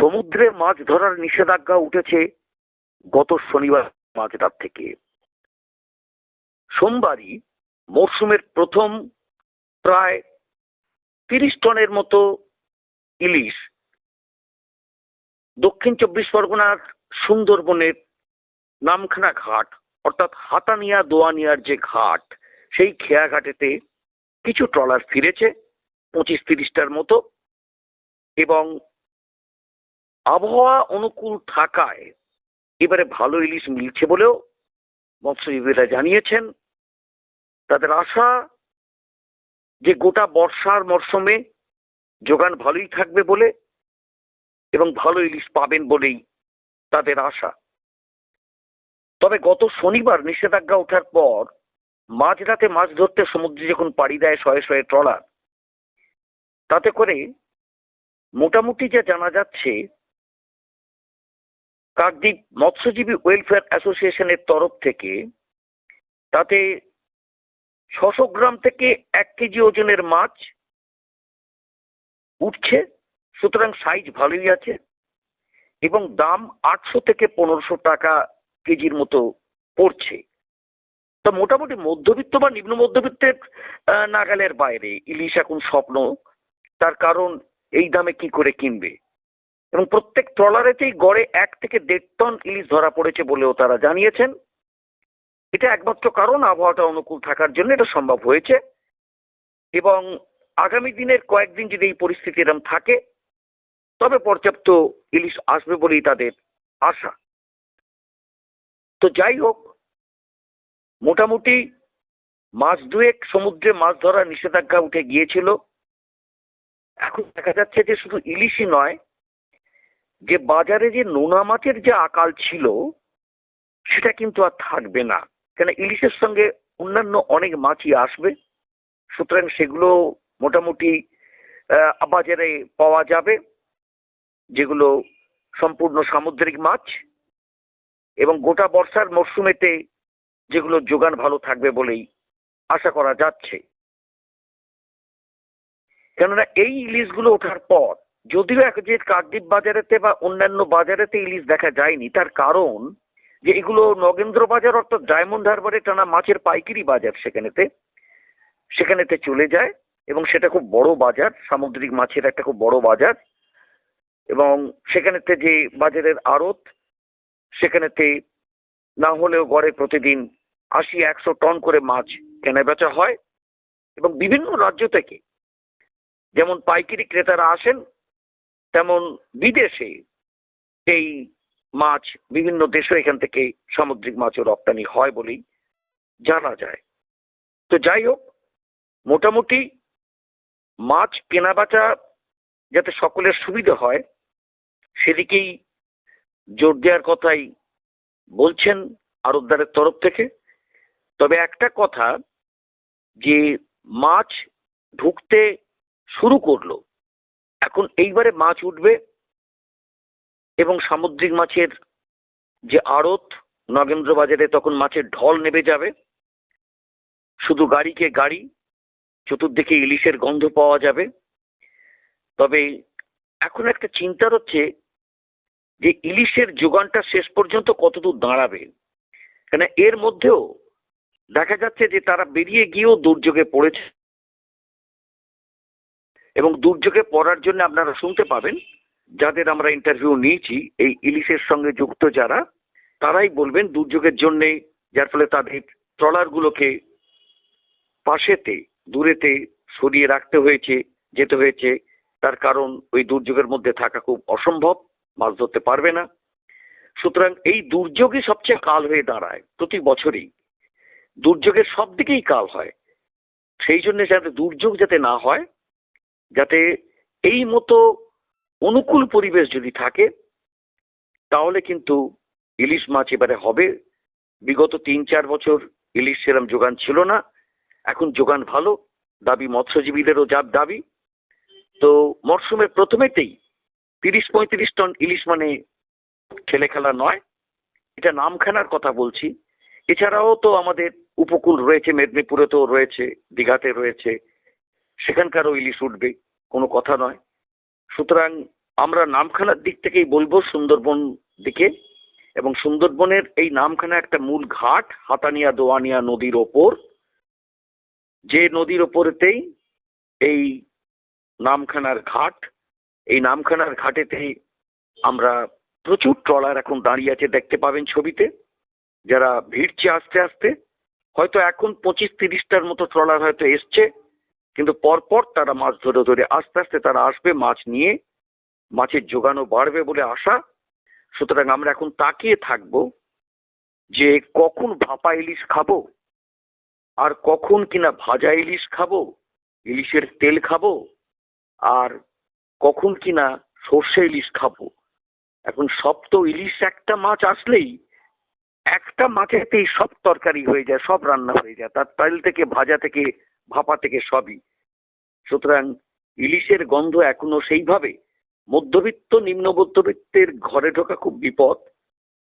সমুদ্রে মাছ ধরার নিষেধাজ্ঞা উঠেছে গত শনিবার মাঝরাত থেকে। সোমবারই মরশুমের প্রথম প্রায় তিরিশ টনের মতো ইলিশ দক্ষিণ চব্বিশ পরগনার সুন্দরবনের নামখানা ঘাট, অর্থাৎ হাতানিয়া দোয়ানিয়ার যে ঘাট, সেই খেয়া ঘাটেতে কিছু ট্রলার ফিরেছে, পঁচিশ তিরিশটার মতো, এবং আবহাওয়া অনুকূল থাকায় এবারে ভালো ইলিশ মিলছে বলেও মৎস্যজীবীরা জানিয়েছেন। তাদের আশা যে গোটা বর্ষার মরশুমে যোগান ভালোই থাকবে বলে এবং ভালো ইলিশ পাবেন বলেই তাদের আশা। তবে গত শনিবার নিষেধাজ্ঞা ওঠার পর মাঝরাতে মাছ ধরতে সমুদ্রে যখন পাড়ি দেয় শয়ে শয়ে ট্রলার, তাতে করে মোটামুটি যা জানা যাচ্ছে কাকদ্বীপ মৎস্যজীবী ওয়েলফেয়ার অ্যাসোসিয়েশনের তরফ থেকে তাতে ছশো গ্রাম থেকে এক কেজি ওজনের মাছ উঠছে, সুতরাং সাইজ ভালোই আছে এবং দাম আটশো থেকে পনেরোশো টাকা কেজির মতো পড়ছে। তা মোটামুটি মধ্যবিত্ত বা নিম্ন মধ্যবিত্তের নাগালের বাইরে ইলিশ এখন স্বপ্ন, তার কারণ এই দামে কি করে কিনবে? এবং প্রত্যেক ট্রলারেতেই গড়ে এক থেকে দেড় টন ইলিশ ধরা পড়েছে বলেও তারা জানিয়েছেন। এটা একমাত্র কারণ, আবহাওয়াটা অনুকূল থাকার জন্য এটা সম্ভব হয়েছে। এবং আগামী দিনের কয়েকদিন যদি এই পরিস্থিতি এরম থাকে, তবে পর্যাপ্ত ইলিশ আসবে বলেই তাদের আশা। তো যাই হোক, মোটামুটি মাস দুয়েক সমুদ্রে মাছ ধরার নিষেধাজ্ঞা উঠে গিয়েছিল। এখন দেখা যাচ্ছে যে শুধু ইলিশই নয় যে বাজারে যে নোনা মাছের যে আকাল ছিল, সেটা কিন্তু আর থাকবে না। কেন ইলিশের সঙ্গে অন্যান্য অনেক মাছই আসবে। সুতরাং সেগুলো মোটামুটি বাজারে পাওয়া যাবে, যেগুলো সম্পূর্ণ সামুদ্রিক মাছ এবং গোটা বর্ষার মরশুমেতে যেগুলো যোগান ভালো থাকবে বলেই আশা করা যাচ্ছে। কেননা এই ইলিশগুলো ওঠার পর যদিও এক যে বাজারেতে বা অন্যান্য বাজারেতে ইলিশ দেখা যায়নি, তার কারণ যে এগুলো নগেন্দ্র বাজার অর্থাৎ ডায়মন্ড হারবারে টানা মাছের পাইকারি বাজার সেখানেতে সেখানেতে চলে যায় এবং সেটা খুব বড় বাজার, সামুদ্রিক মাছের একটা খুব বড় বাজার এবং সেখানেতে যে বাজারের আড়ত, সেখানেতে না হলেও গড়ে প্রতিদিন আশি একশো টন করে মাছ কেনা বেচা হয় এবং বিভিন্ন রাজ্য থেকে, যেমন পাইকারি ক্রেতারা আসেন তেমন বিদেশে এই মাছ, বিভিন্ন দেশে এখান থেকে সামুদ্রিক মাছও রপ্তানি হয় বলেই জানা যায়। তো যাই হোক, মোটামুটি মাছ কেনা বেচা যাতে সকলের সুবিধা হয়, সেদিকেই জোর দেওয়ার কথাই বলছেন আরবদারের তরফ থেকে। তবে একটা কথা, যে মাছ ঢুকতে শুরু করল এখন এইবারে মাছ উঠবে এবং সামুদ্রিক মাছের যে আড়ত নগেন্দ্র বাজারে তখন মাছের ঢল নেমে যাবে। শুধু গাড়িকে গাড়ি, চতুর্দিকে ইলিশের গন্ধ পাওয়া যাবে। তবে এখন একটা চিন্তার হচ্ছে যে ইলিশের যোগানটা শেষ পর্যন্ত কতদূর দাঁড়াবে? কেন এর মধ্যেও দেখা যাচ্ছে যে তারা বেরিয়ে গিয়েও দুর্যোগে পড়েছে। এবং দুর্যোগে পড়ার জন্য আপনারা শুনতে পাবেন, যাদের আমরা ইন্টারভিউ নিয়েছি, এই ইলিশের সঙ্গে যুক্ত যারা, তারাই বলবেন দুর্যোগের জন্যে, যার ফলে তাদের ট্রলারগুলোকে পাশেতে, দূরেতে সরিয়ে রাখতে হয়েছে, যেতে হয়েছে। তার কারণ ওই দুর্যোগের মধ্যে থাকা খুব অসম্ভব, মাছ ধরতে পারবে না। সুতরাং এই দুর্যোগই সবচেয়ে কাল হয়ে দাঁড়ায় প্রতি বছরই। দুর্যোগের সব দিকেই কাল হয়। সেই জন্য যাতে দুর্যোগ যাতে না হয় যাতে এই মতো অনুকূল পরিবেশ যদি থাকে, তাহলে কিন্তু ইলিশ মাছ এবারে হবে। বিগত তিন চার বছর ইলিশ সেরম যোগান ছিল না। এখন যোগান ভালো। দাবি মৎস্যজীবীদেরও যার দাবি। তো মরশুমের প্রথমেতেই তিরিশ পঁয়ত্রিশ টন ইলিশ মানে ছেলে খেলা নয়। এটা নামখানার কথা বলছি। এছাড়াও তো আমাদের উপকূল রয়েছে মেদিনীপুরে তো রয়েছে, দীঘাতে রয়েছে। সেখানকারও ইলিশ উঠবে, কোনো কথা নয়। সুতরাং আমরা নামখানার দিক থেকেই বলব সুন্দরবন দিকে। এবং সুন্দরবনের এই নামখানা একটা মূল ঘাট, হাতানিয়া দোয়ানিয়া নদীর ওপর। যে নদীর ওপরেতেই এই নামখানার ঘাট, এই নামখানার ঘাটেতে আমরা প্রচুর ট্রলার এখন দাঁড়িয়ে আছে দেখতে পাবেন ছবিতে। যারা ভিড়ছে আস্তে আস্তে, হয়তো এখন পঁচিশ তিরিশটার মতো ট্রলার হয়তো এসছে। কিন্তু পরপর তারা মাছ ধরে ধরে আস্তে আস্তে তারা আসবে, মাছ নিয়ে মাছের যোগানও বাড়বে বলে আশা। সুতরাং আমরা এখন তাকিয়ে থাকব যে কখন ভাপা ইলিশ খাব আর কখন কিনা ভাজা ইলিশ খাব, ইলিশের তেল খাব আর কখন কিনা সর্ষে ইলিশ খাব। এখন সব তো ইলিশ একটা মাছ আসলেই একটা মাছেতেই সব তরকারি হয়ে যায়, সব রান্না হয়ে যায়। তার তেল থেকে, ভাজা থেকে ভাপা থেকে সবই। সুতরাং ইলিশের গন্ধ এখনও সেইভাবে মধ্যবিত্ত, নিম্ন মধ্যবিত্তের ঘরে ঢোকা খুব বিপদ।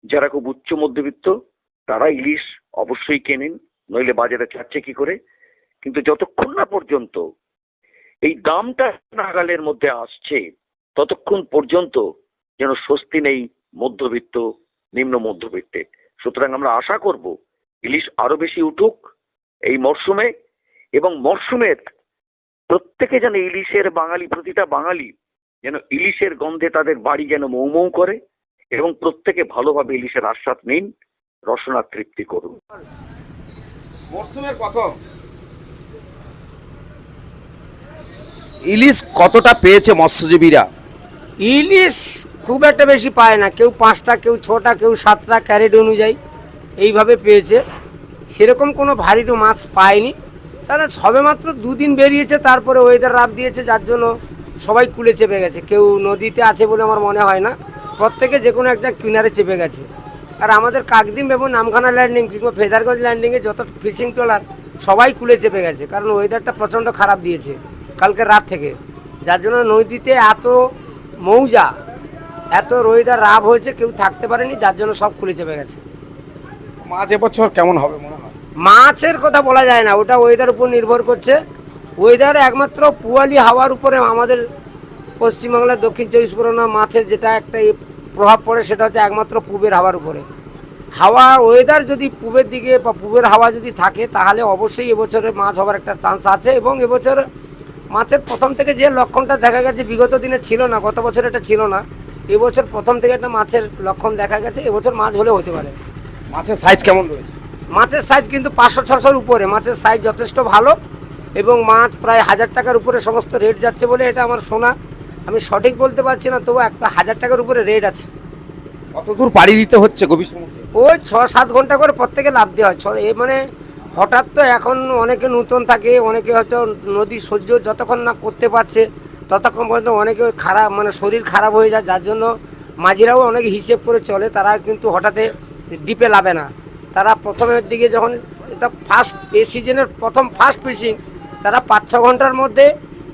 যারা খুব উচ্চ মধ্যবিত্ত, তারা ইলিশ অবশ্যই কেনেন, নইলে বাজারে চাচ্ছে কি করে? কিন্তু যতক্ষণ না পর্যন্ত এই দামটা নাগালের মধ্যে আসছে, ততক্ষণ পর্যন্ত যেন স্বস্তি নেই মধ্যবিত্ত, নিম্ন মধ্যবিত্তে সুতরাং আমরা আশা করব, ইলিশ আরও বেশি উঠুক এই মরশুমে। এবং মরশুমের প্রত্যেকে যেন ইলিশের বাঙালি প্রতিটা বাঙালি যেন ইলিশের গন্ধে তাদের বাড়ি যেন মৌ মৌ করে এবং প্রত্যেকে ভালোভাবে ইলিশের আস্বাদ নিন রসনা তৃপ্তি করুন। মরশুমের প্রথম। ইলিশ কতটা পেয়েছে মৎস্যজীবীরা? ইলিশ খুব একটা বেশি পায় না। কেউ পাঁচটা কেউ ছটা কেউ সাতটা ক্যারেট অনুযায়ী এইভাবে পেয়েছে। সেরকম কোনো ভারী তো মাছ পায়নি। তারা সবেমাত্র দুদিন বেরিয়েছে, তারপরে ওয়েদার রাত দিয়েছে, যার জন্য সবাই কুলে চেপে গেছে। কেউ নদীতে আছে বলে আমার মনে হয় না। প্রত্যেকে যে কোনো একটা কিনারে চেপে গেছে। আর আমাদের কাকদিম এবং নামখানা ল্যান্ডিং কিংবা ফেদারগঞ্জ ল্যান্ডিংয়ে যত ফিশিং ট্রলার সবাই কুলে চেপে গেছে। কারণ ওয়েদারটা প্রচণ্ড খারাপ দিয়েছে কালকে রাত থেকে। যার জন্য নদীতে এত মৌজা, এত রোহিদার রাব হয়েছে, কেউ থাকতে পারেনি, যার জন্য সব খুলে চেপে গেছে। মাছ এবছর কেমন হবে মনে মাছের কথা বলা যায় না, ওটা ওয়েদার উপর নির্ভর করছে। ওয়েদার একমাত্র পুয়ালি হাওয়ার উপরে আমাদের পশ্চিমবাংলার দক্ষিণ চব্বিশ পরগনা মাছের যেটা একটা প্রভাব পড়ে, সেটা হচ্ছে একমাত্র পূবের হাওয়ার উপরে। হাওয়া ওয়েদার যদি পূবের দিকে বা পূবের হাওয়া যদি থাকে, তাহলে অবশ্যই এবছরে মাছ হওয়ার একটা চান্স আছে এবং এবছর মাছের প্রথম থেকে যে লক্ষণটা দেখা গেছে, বিগত দিনে ছিল না, গত বছর এটা ছিল না। এবছর প্রথম থেকে একটা মাছের লক্ষণ দেখা গেছে, এবছর মাছ হলে হতে পারে। মাছের সাইজ কেমন রয়েছে? মাছের সাইজ কিন্তু পাঁচশো ছশোর উপরে। মাছের সাইজ যথেষ্ট ভালো এবং মাছ প্রায় হাজার টাকার উপরে সমস্ত রেট যাচ্ছে বলে এটা আমার শোনা। আমি সঠিক বলতে পারছি না তবু একটা হাজার টাকার উপরে রেট আছে। কত দূর পাড়ি দিতে হচ্ছে গভীর সমুদ্রে? ওই ছ সাত ঘণ্টা করে প্রত্যেকে লাভ দেওয়া হয়। ছ- এ মানে হঠাৎ তো এখন অনেকে নতুন থাকে অনেকে হয়তো নদী সহ্য যতক্ষণ না করতে পারছে ততক্ষণ পর্যন্ত অনেকে খারাপ মানে শরীর খারাপ হয়ে যায়। যার জন্য মাঝিরাও অনেকে হিসেব করে চলে তারা কিন্তু হঠাৎ ডিপে লাভে না। তারা প্রথমের দিকে যখন এটা ফার্স্ট এই সিজনের প্রথম ফার্স্ট ফিশিং তারা পাঁচ ছ ঘণ্টার মধ্যে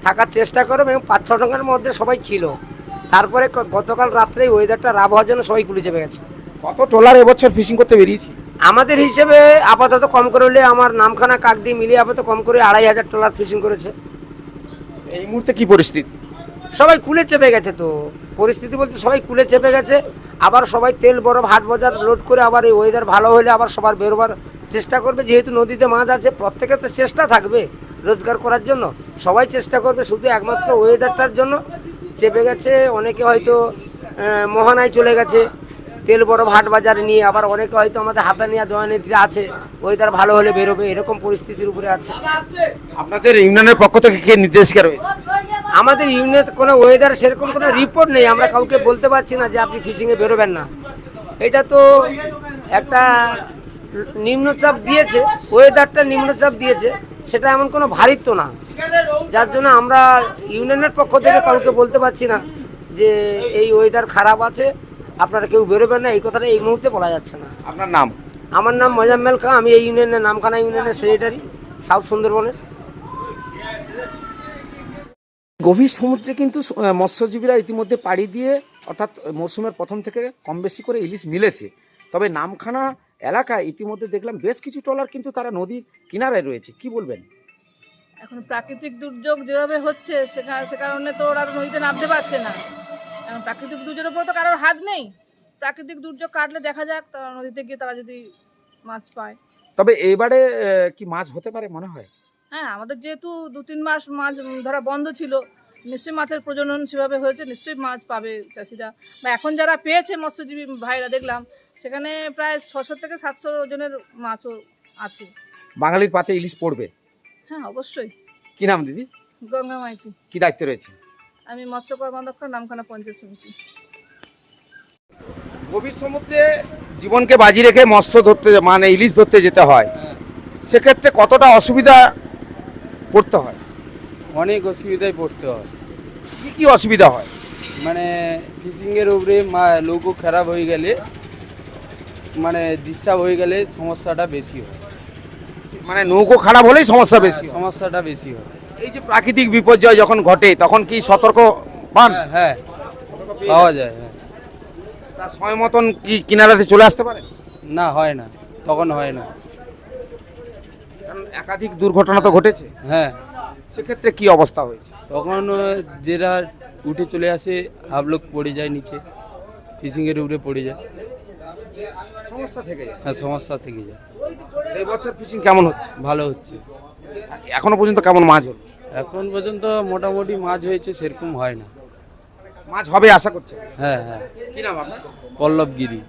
থাকার চেষ্টা করে এবং পাঁচ ছ ঘণ্টার মধ্যে সবাই ছিল। তারপরে গতকাল রাত্রে ওয়েদারটা রাব হওয়ার জন্য সবাই কুলে চেপে গেছে। কত ট্রলার এবছর ফিশিং করতে বেরিয়েছি? আমাদের হিসেবে আপাতত কম করে হলে আমার নামখানা কাকদি মিলিয়ে আপাতত কম করে আড়াই হাজার ট্রলার ফিশিং করেছে। এই মুহূর্তে কি পরিস্থিতি? সবাই কুলে চেপে গেছে তো। পরিস্থিতি বলতে সবাই কুলে চেপে গেছে। আবার সবাই তেল বরফ, হাট বাজার লোড করে আবার এই ওয়েদার ভালো হলে আবার সবার বেরোবার চেষ্টা করবে। যেহেতু নদীতে মাছ আছে প্রত্যেকের তো চেষ্টা থাকবে রোজগার করার জন্য। সবাই চেষ্টা করবে শুধু একমাত্র ওয়েদারটার জন্য। চেপে গেছে, অনেকে হয়তো মোহনায় চলে গেছে। তেল বরফ, হাট বাজার নিয়ে আবার অনেকে হয়তো আমাদের হাতানিয়া দোয়ানিতে আছে। ওয়েদার ভালো হলে বেরোবে, এরকম পরিস্থিতির উপরে আছে। আপনাদের ইউনিয়নের পক্ষ থেকে কে নির্দেশিকা রয়েছে? আমাদের ইউনিট কোনো ওয়েদার সেরকম কোনো রিপোর্ট নেই আমরা কাউকে বলতে পারছি না যে আপনি ফিশিংয়ে বেরোবেন না। এটা তো একটা নিম্নচাপ দিয়েছে ওয়েদারটা নিম্নচাপ দিয়েছে সেটা এমন কোনো ভারিত্ব না। যার জন্য আমরা ইউনিয়নের পক্ষ থেকে কাউকে বলতে পারছি না যে এই ওয়েদার খারাপ আছে আপনারা কেউ বেরোবেন না এই কথাটা এই মুহূর্তে বলা যাচ্ছে না। আপনার নাম? আমার নাম মজাম্মেল খান আমি এই ইউনিয়নের নামখানা ইউনিয়নের সেক্রেটারি সাউথ সুন্দরবনের। গভীর সমুদ্রে কিন্তু মৎস্যজীবীরা ইতিমধ্যে পাড়ি দিয়ে অর্থাৎ মরশুমের প্রথম থেকে কম বেশি করে ইলিশ মিলেছে। তবে নামখানা এলাকায় ইতিমধ্যে দেখলাম বেশ কিছু ট্রলার কিন্তু তারা নদীর কিনারায় রয়েছে। কি বলবেন? এখন প্রাকৃতিক দুর্যোগ যেভাবে হচ্ছে সেটা সে কারণে তো ওরা নদীতে নামতে পারছে না। কারণ প্রাকৃতিক দুর্যোগের উপর তো কারোর হাত নেই। প্রাকৃতিক দুর্যোগ কাটলে দেখা যাক তারা নদীতে গিয়ে তারা যদি মাছ পায়। তবে এইবারে কি মাছ হতে পারে মনে হয়? হ্যাঁ আমাদের যেহেতু দু তিন মাস মাছ ধরা বন্ধ ছিল নিশ্চয়ই মাছের প্রজনন সেভাবে হয়েছে নিশ্চয়ই মাছ পাবে চাষিরা। বা এখন যারা পেয়েছে মৎস্যজীবী ভাইরা দেখলাম সেখানে প্রায় ছশো থেকে সাতশো ওজনের মাছও আছে। বাঙালির পাতে ইলিশ পড়বে? হ্যাঁ অবশ্যই। কি নাম দিদি? গঙ্গা মাইতি। কি দায়িত্ব রয়েছে? আমি মৎস্য কর্মাধ্যক্ষ নামখানা পঞ্চায়েত সমিতি। গভীর সমুদ্রে জীবনকে বাজি রেখে মৎস্য ধরতে মানে ইলিশ ধরতে যেতে হয়। সেক্ষেত্রে কতটা অসুবিধা পড়তে হয়? অনেক অসুবিধায় পড়তে হয়। কি কি অসুবিধা হয়? মানে ফিশিংয়ের উপরে মা- নৌকো খারাপ হয়ে গেলে মানে ডিস্টার্ব হয়ে গেলে সমস্যাটা বেশি হয়। মানে নৌকো খারাপ হলেই সমস্যা বেশি হয়। সমস্যাটা বেশি হয়। এই যে প্রাকৃতিক বিপর্যয় যখন ঘটে তখন কি সতর্ক পান হ্যাঁ হ্যাঁ। পাওয়া যায় হ্যাঁ। তার সময় মতন কি কিনারাতে চলে আসতে পারে? না হয় না। তখন হয় না। একাধিক দুর্ঘটনা তো ঘটেছে। হ্যাঁ। সেক্ষেত্রে কি অবস্থা হয়েছে? তখন যেটা উঠে চলে আসে হাবলোক পড়ে যায় নিচে ফিশিংয়ের উপরে পড়ে যায়। সমস্যা থেকে যায়। হ্যাঁ সমস্যা থেকে যায়। এই বছর ফিশিং কেমন হচ্ছে? ভালো হচ্ছে। এখনও পর্যন্ত কেমন মাছ হলো? এখন পর্যন্ত মোটামুটি মাছ হয়েছে সেরকম হয় না। মাছ হবে আশা করছে হ্যাঁ হ্যাঁ। কি নাম আপনার? পল্লবগিরি।